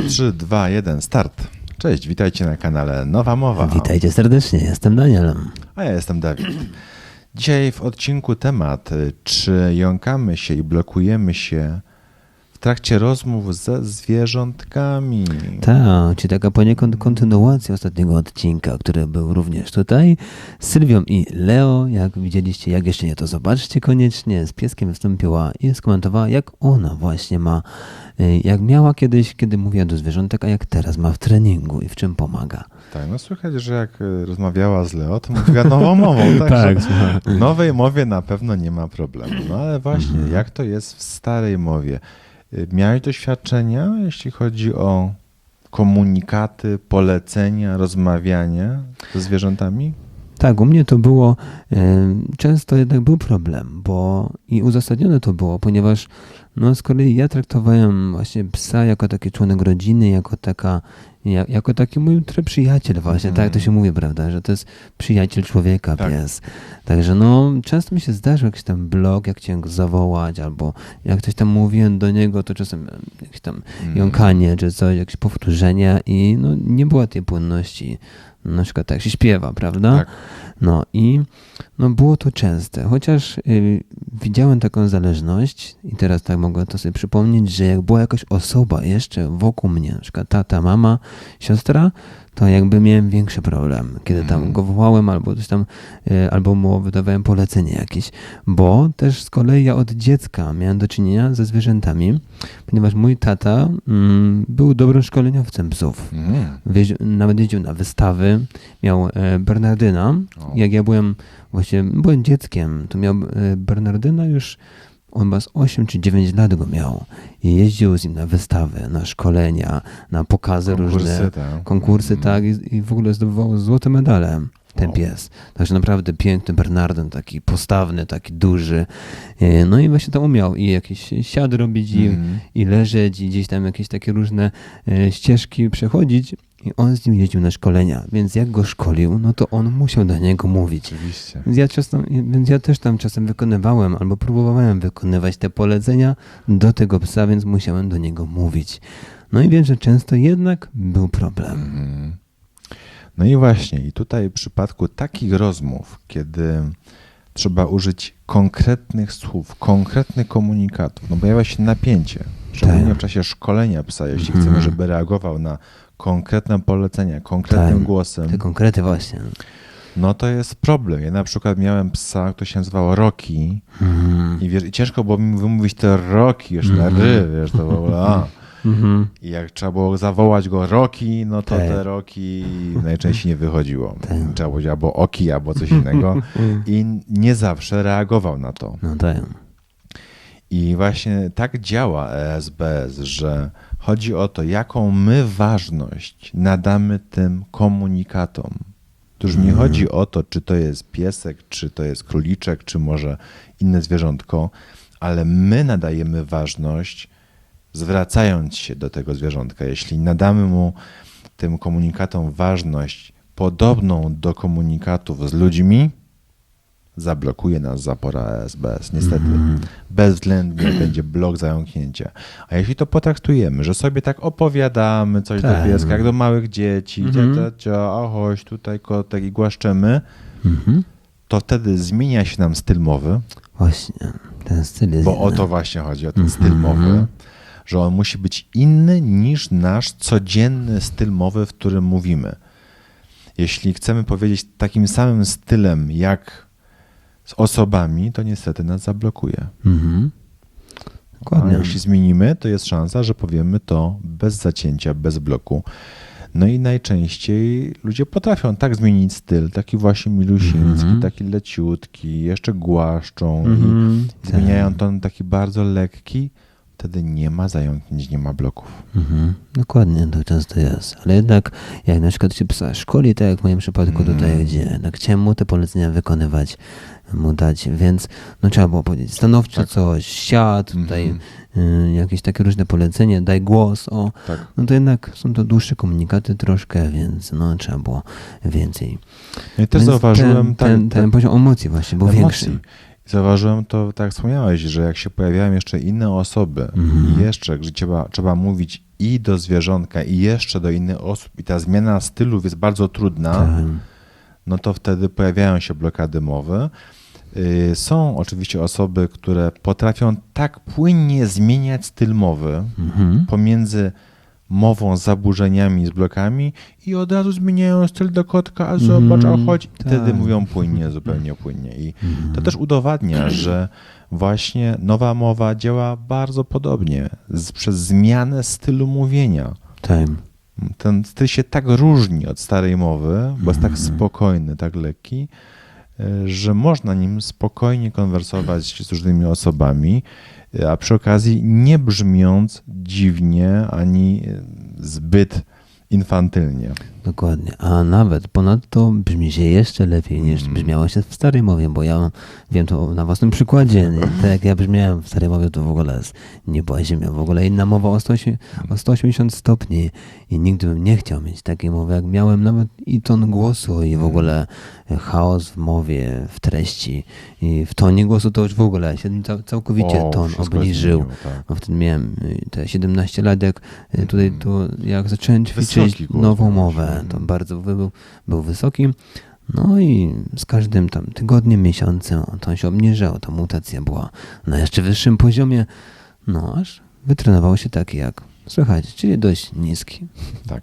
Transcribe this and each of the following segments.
3, 2, 1, start. Cześć, witajcie na kanale Nowa Mowa. Witajcie serdecznie, jestem Danielem. A ja jestem Dawid. Dzisiaj w odcinku temat, y, czy jąkamy się i blokujemy się w trakcie rozmów ze zwierzątkami. Tak, czyli taka poniekąd kontynuacja ostatniego odcinka, który był również tutaj z Sylwią i Leo. Jak widzieliście, jak jeszcze nie, to zobaczcie koniecznie. Z pieskiem wystąpiła i skomentowała, jak ona właśnie ma, jak miała kiedyś, kiedy mówiła do zwierzątek, a jak teraz ma w treningu i w czym pomaga. Tak, no słychać, że jak y, rozmawiała z Leo, to mówiła nową mową. Tak, w nowej mowie na pewno nie ma problemu. No ale właśnie, Mhm. jak to jest w starej mowie? Y, Miałeś doświadczenia, jeśli chodzi o komunikaty, polecenia, rozmawianie ze zwierzętami? Tak, u mnie to było, często jednak był problem, bo i uzasadnione to było, ponieważ no, z kolei ja traktowałem właśnie psa jako taki członek rodziny, jako taka, ja, jako taki mój przyjaciel właśnie, Mhm. tak to się mówi, prawda, że to jest przyjaciel człowieka, Tak. pies. Także no, często mi się zdarzył jakiś tam blog, jak go zawołać, albo jak coś tam mówiłem do niego, to czasem e, jakieś tam Mm. jąkanie, czy coś, jakieś powtórzenia i no, nie było tej płynności. Na przykład tak się śpiewa, prawda? Tak. No i no było to częste, chociaż y, widziałem taką zależność i teraz tak mogę to sobie przypomnieć, że jak była jakaś osoba jeszcze wokół mnie, na przykład tata, mama, siostra, to jakby miałem większy problem, kiedy tam Mhm. go wołałem albo coś tam, y, albo mu wydawałem polecenie jakieś, bo też z kolei ja od dziecka miałem do czynienia ze zwierzętami, ponieważ mój tata mm, był dobrym szkoleniowcem psów. Mm. Nawet jeździł na wystawy, miał e, Bernardyna. O. Jak ja byłem właśnie, byłem dzieckiem, to miał e, Bernardyna już, on chyba z 8 czy 9 lat go miał. I jeździł z nim na wystawy, na szkolenia, na pokazy różne, tak. konkursy, Mm. tak, i, i w ogóle zdobywał złote medale. Ten Wow. pies. Także naprawdę piękny Bernardyn, taki postawny, taki duży. E, No i właśnie to umiał i jakieś siady robić i, Mm. i leżeć i gdzieś tam jakieś takie różne e, ścieżki przechodzić i on z nim jeździł na szkolenia, więc jak go szkolił, no to on musiał do niego mówić. Oczywiście. Więc ja, czasem, więc ja też tam czasem wykonywałem albo próbowałem wykonywać te polecenia do tego psa, więc musiałem do niego mówić. No i wiem, że często jednak był problem. Mhm. No i właśnie, i tutaj w przypadku takich rozmów, kiedy trzeba użyć konkretnych słów, konkretnych komunikatów, no pojawia się napięcie, szczególnie Tak. w czasie szkolenia psa, jeśli Mhm. chcemy, żeby reagował na konkretne polecenia, konkretnym Tak. głosem, Te konkrety właśnie. no to jest problem. Ja na przykład miałem psa, który się nazywał Rocky Mhm. i, wiesz, i ciężko było mi wymówić te Rocky, jeszcze na Mhm. ry, wiesz, to było a. Mhm. I jak trzeba było zawołać go Roki, no to Tak. te Roki najczęściej nie wychodziło. Tak. Trzeba było albo Oki, albo coś innego. I nie zawsze reagował na to. No tak. I właśnie tak działa ESBS, że chodzi o to, jaką my ważność nadamy tym komunikatom. To już nie Mhm. chodzi o to, czy to jest piesek, czy to jest króliczek, czy może inne zwierzątko, ale my nadajemy ważność, zwracając się do tego zwierzątka. Jeśli nadamy mu tym komunikatom ważność podobną do komunikatów z ludźmi, zablokuje nas zapora ESBS. Niestety. Mhm. Bezwzględnie będzie blok zająknięcia. A jeśli to potraktujemy, że sobie tak opowiadamy coś Tak. do pieska, jak do małych dzieci, cia, cia, a chodź tutaj kotek i głaszczemy, Mhm. to wtedy zmienia się nam styl mowy, Właśnie. Ten styl jest bo o inny. to właśnie chodzi, o ten Mhm. styl mowy, że on musi być inny niż nasz codzienny styl mowy, w którym mówimy. Jeśli chcemy powiedzieć takim samym stylem jak z osobami, to niestety nas zablokuje. Mhm. A Dokładnie. jeśli zmienimy, to jest szansa, że powiemy to bez zacięcia, bez bloku. No i najczęściej ludzie potrafią tak zmienić styl, taki właśnie milusiński, Mhm. taki leciutki, jeszcze głaszczą Mhm. i zmieniają Tak. ton taki bardzo lekki, wtedy nie ma zająknięć, nie ma bloków. Mhm. Dokładnie, to często jest. Ale jednak, jak na przykład się psa szkoli, tak jak w moim przypadku Mhm. tutaj, gdzie jednak chciałem mu te polecenia wykonywać, mu dać, więc no trzeba było powiedzieć stanowczo Tak. coś, siad, tutaj Mhm. y, jakieś takie różne polecenie, daj głos, o, Tak. no to jednak są to dłuższe komunikaty troszkę, więc no trzeba było więcej. Ja też Więc zauważyłem ten, tak, ten, ten poziom emocji właśnie był emocji. większy. Zauważyłem to, tak jak wspomniałeś, że jak się pojawiają jeszcze inne osoby Mhm. i jeszcze, gdzie trzeba, trzeba mówić i do zwierzątka, i jeszcze do innych osób, i ta zmiana stylów jest bardzo trudna, Tak. no to wtedy pojawiają się blokady mowy. Y, Są oczywiście osoby, które potrafią tak płynnie zmieniać styl mowy Mhm. pomiędzy mową z zaburzeniami, z blokami i od razu zmieniają styl do kotka, a zobacz, Mhm, a chodź. I wtedy tak. mówią płynnie, zupełnie płynnie. I Mhm. to też udowadnia, że właśnie nowa mowa działa bardzo podobnie z, przez zmianę stylu mówienia. Tak. Ten styl się tak różni od starej mowy, bo jest tak Mhm. spokojny, tak lekki, że można nim spokojnie konwersować z różnymi osobami, y, a przy okazji nie brzmiąc dziwnie ani y, zbyt infantylnie. Dokładnie. A nawet ponadto brzmi się jeszcze lepiej niż Mm. brzmiało się w starej mowie, bo ja wiem to na własnym przykładzie. Nie? Tak jak ja brzmiałem w starej mowie, to w ogóle jest nieba ziemia. W ogóle inna mowa o, 180 o 180 stopni i nigdy bym nie chciał mieć takiej mowy, jak miałem nawet i ton głosu i w ogóle chaos w mowie, w treści i w tonie głosu to już w ogóle się cał- całkowicie O, ton obniżył. zmieniło, tak. No wtedy miałem y, te 17 lat, jak y, tutaj to, jak zacząłem ćwiczyć nową mowę, to bardzo był, był wysoki. No i z każdym tam tygodniem, miesiącem to się obniżał, ta mutacja była na jeszcze wyższym poziomie, no aż wytrenował się taki jak, słuchajcie, czyli dość niski. Tak.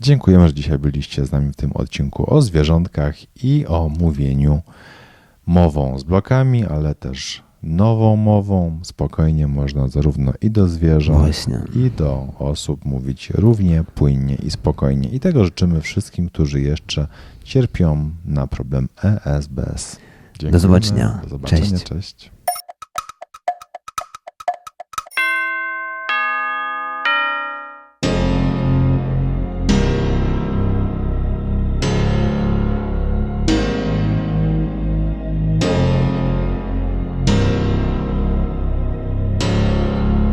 Dziękujemy, że dzisiaj byliście z nami w tym odcinku o zwierzątkach i o mówieniu mową z blokami, ale też nową mową. Spokojnie można zarówno i do zwierząt, Właśnie. i do osób mówić równie, płynnie i spokojnie. I tego życzymy wszystkim, którzy jeszcze cierpią na problem ESBS. Dziękujemy. zobaczenia. Do zobaczenia. Cześć. Cześć.